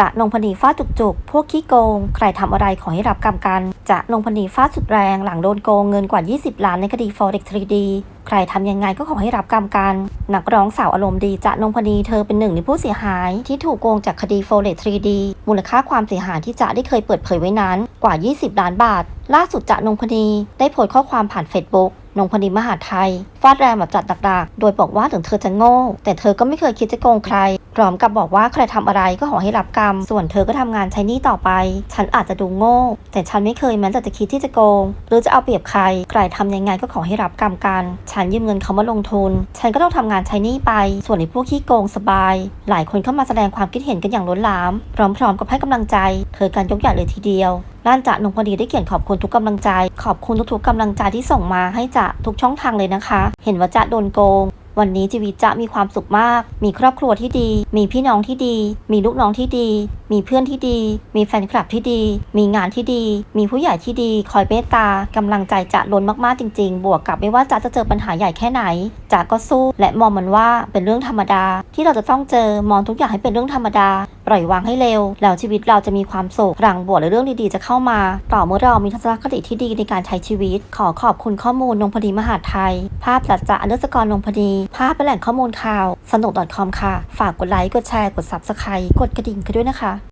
จะนงพนีฟาดจุกๆ พวกขี้โกง ใครทำอะไรขอให้รับกรรมกัน จะนงพนีฟาดสุดแรงหลังโดนโกงเงินกว่า 20 ล้านในคดี Forex 3D ใครทำยังไงก็ขอให้รับกรรมกันนักร้องสาวอารมณ์ดีจะนงพนีเธอเป็นหนึ่งในผู้เสียหาย ที่ถูกโกงจากคดี Forex 3D มูลค่าความเสียหายที่จะได้เคยเปิดเผยไว้นั้นกว่า 20 ล้านบาท ล่าสุดจะนงพนีได้โพสต์ข้อความผ่าน Facebook นงพนีมหาไทย ฟาดแรงแบบจัดหนักๆ โดยบอกว่าถึงเธอจะโง่ แต่เธอก็ไม่เคยคิดจะโกงใครพร้อมกับบอกว่าใครทำอะไรก็ขอให้รับกรรม ส่วนเธอก็ทำงานใช้หนี้ต่อไป ฉันอาจจะดูโง่ แต่ฉันไม่เคยแม้แต่จะคิดที่จะโกง หรือจะเอาเปรียบใคร ใครทำยังไงก็ขอให้รับกรรมกัน ฉันยืมเงินเขามาลงทุน ฉันก็ต้องทำงานใช้หนี้ไป ส่วนไอ้พวกขี้โกงสบาย หลายคนเข้ามาแสดงความคิดเห็นกันอย่างล้นหลาม พร้อมๆ กับให้กำลังใจ เธอการยกใหญ่เลยทีเดียวด้านจะนงพอดีได้เขียนขอบคุณทุกกำลังใจ ขอบคุณทุกๆกำลังใจที่ส่งมาให้จะทุกช่องทางเลยนะคะ เห็นว่าจะโดนโกง วันนี้ชีวิตจะมีความสุขมาก มีครอบครัวที่ดี มีพี่น้องที่ดี มีลูกน้องที่ดี มีเพื่อนที่ดี มีแฟนคลับที่ดี มีงานที่ดี มีผู้ใหญ่ที่ดี คอยเมตตากำลังใจจะล้นมากๆจริง ๆ บวกกับไม่ว่าจะจะเจอปัญหาใหญ่แค่ไหนจะก็สู้ และมองมันว่าเป็นเรื่องธรรมดา ที่เราจะต้องเจอมองทุกอย่างให้เป็นเรื่องธรรมดา ปล่อยวางให้เร็ว แล้วชีวิตเราจะมีความสุขพลังบวกและเรื่องดีๆ จะเข้ามา ต่อเมื่อเรามีทัศนคติที่ดีในการใช้ชีวิต ขอขอบคุณข้อมูลนงพดีมหาไทย ภาพจัดจะอันเดอร์สกอร์นงพดีภาพเป็นแหล่งข้อมูลข่าว สนุก .com ค่ะ ฝากกดไลค์กดแชร์กด subscribe กดกระดิ่งกันด้วยนะคะ